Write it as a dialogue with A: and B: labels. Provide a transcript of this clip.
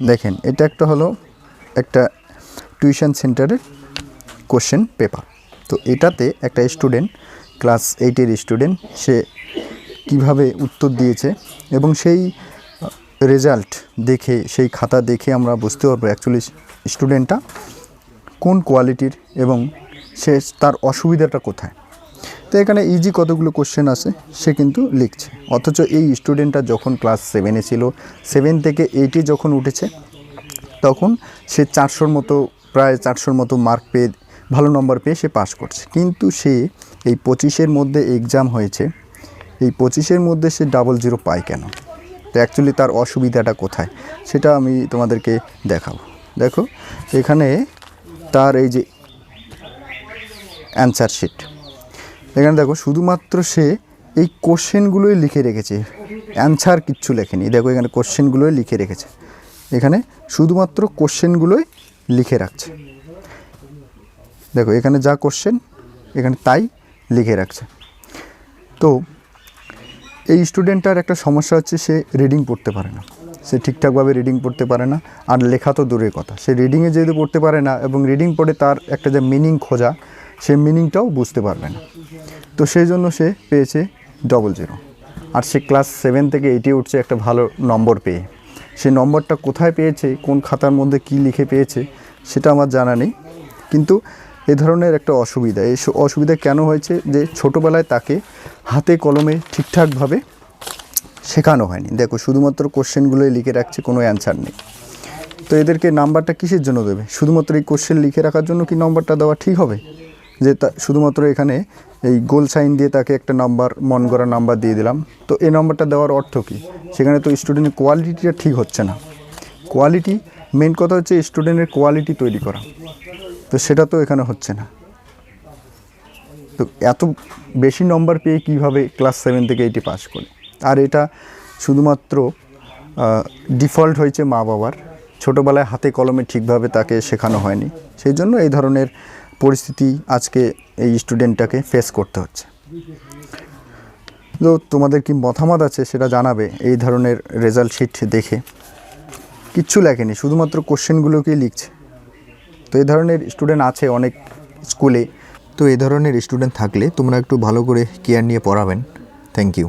A: দেখেন, এটা একটা হলো একটা টিউশন সেন্টারের কোশ্চেন পেপার তো এটাতে একটা স্টুডেন্ট ক্লাস এইটের স্টুডেন্ট সে কীভাবে উত্তর দিয়েছে এবং সেই রেজাল্ট দেখে, সেই খাতা দেখে আমরা বুঝতে পারব অ্যাকচুয়ালি স্টুডেন্টটা কোন কোয়ালিটির এবং সে তার অসুবিধাটা কোথায়। এখানে ইজি কতগুলো কোশ্চেন আছে, সে কিন্তু লিখছে। অথচ এই স্টুডেন্টটা যখন ক্লাস সেভেনে ছিল সেভেন থেকে এইটে যখন উঠেছে, তখন সে চারশোর মতো, প্রায় চারশোর মতো মার্ক পেয়ে, ভালো নম্বর পেয়ে সে পাস করছে। কিন্তু সে এই পঁচিশের মধ্যে এক্সাম হয়েছে, এই পঁচিশের মধ্যে সে ডাবল জিরো পায় কেন? তো অ্যাকচুয়ালি তার অসুবিধাটা কোথায়? সেটা আমি তোমাদেরকে দেখাবো। দেখো, এখানে তার এই যে অ্যান্সার শিট এখানে দেখো, শুধুমাত্র সে এই কোশ্চেনগুলোই লিখে রেখেছে। অ্যান্সার কিচ্ছু লেখেনি। দেখো, এখানে কোশ্চেনগুলোই লিখে রেখেছে। এখানে শুধুমাত্র কোশ্চেনগুলোই লিখে রাখছে। দেখো, এখানে যা কোশ্চেন, এখানে তাই লিখে রাখছে। তো, এই স্টুডেন্টটার একটা সমস্যা হচ্ছে, সে রিডিং পড়তে পারে না। সে ঠিকঠাকভাবে রিডিং পড়তে পারে না, আর লেখা তো দূরের কথা। সে রিডিংয়ে যেহেতু পড়তে পারে না, এবং রিডিং পড়ে তার একটা যে মিনিং খোঁজা সে মিনিংটাও বুঝতে পারবে না। তো সেই জন্য সে পেয়েছে ডবল জিরো আর সে ক্লাস সেভেন থেকে এইটে উঠছে একটা ভালো নম্বর পেয়ে। সে নম্বরটা কোথায় পেয়েছে, কোন খাতার মধ্যে কি লিখে পেয়েছে, সেটা আমার জানা নেই। কিন্তু এ ধরনের একটা অসুবিধা, এই অসুবিধা কেন হয়েছে যে ছোটোবেলায় তাকে হাতে কলমে ঠিকঠাকভাবে শেখানো হয়নি। দেখো, শুধুমাত্র কোশ্চেনগুলোই লিখে রাখছে, কোনো অ্যান্সার নেই। তো এদেরকে নাম্বারটা কিসের জন্য দেবে? শুধুমাত্র এই কোশ্চেন লিখে রাখার জন্য কি নাম্বারটা দেওয়া ঠিক হবে? যে শুধুমাত্র এখানে এই গোল সাইন দিয়ে তাকে একটা নাম্বার, মন করা নাম্বার দিয়ে দিলাম। তো এই নাম্বারটা দেওয়ার অর্থ কী? সেখানে তো স্টুডেন্টের কোয়ালিটিটা ঠিক হচ্ছে না। কোয়ালিটি মেন কথা হচ্ছে স্টুডেন্টের কোয়ালিটি তৈরি করা। তো সেটা তো এখানে হচ্ছে না। তো এত বেশি নম্বর পেয়ে কীভাবে ক্লাস সেভেন থেকে এইটি পাস করে? আর এটা শুধুমাত্র ডিফল্ট হয়েছে মা বাবার ছোটোবেলায় হাতে কলমে ঠিকভাবে তাকে শেখানো হয়নি। সেই জন্য এই ধরনের পরিস্থিতি আজকে এই স্টুডেন্টটাকে ফেস করতে হচ্ছে। তো তোমাদের কি মতামত আছে সেটা জানাবে এই ধরনের রেজাল্ট শিট দেখে। কিচ্ছু লেখেনি, শুধুমাত্র কোশ্চেনগুলোকেই লিখছে। তো এই ধরনের স্টুডেন্ট আছে অনেক স্কুলে তো এই ধরনের স্টুডেন্ট থাকলে তোমরা একটু ভালো করে কেয়ার নিয়ে পড়াবেন। Thank you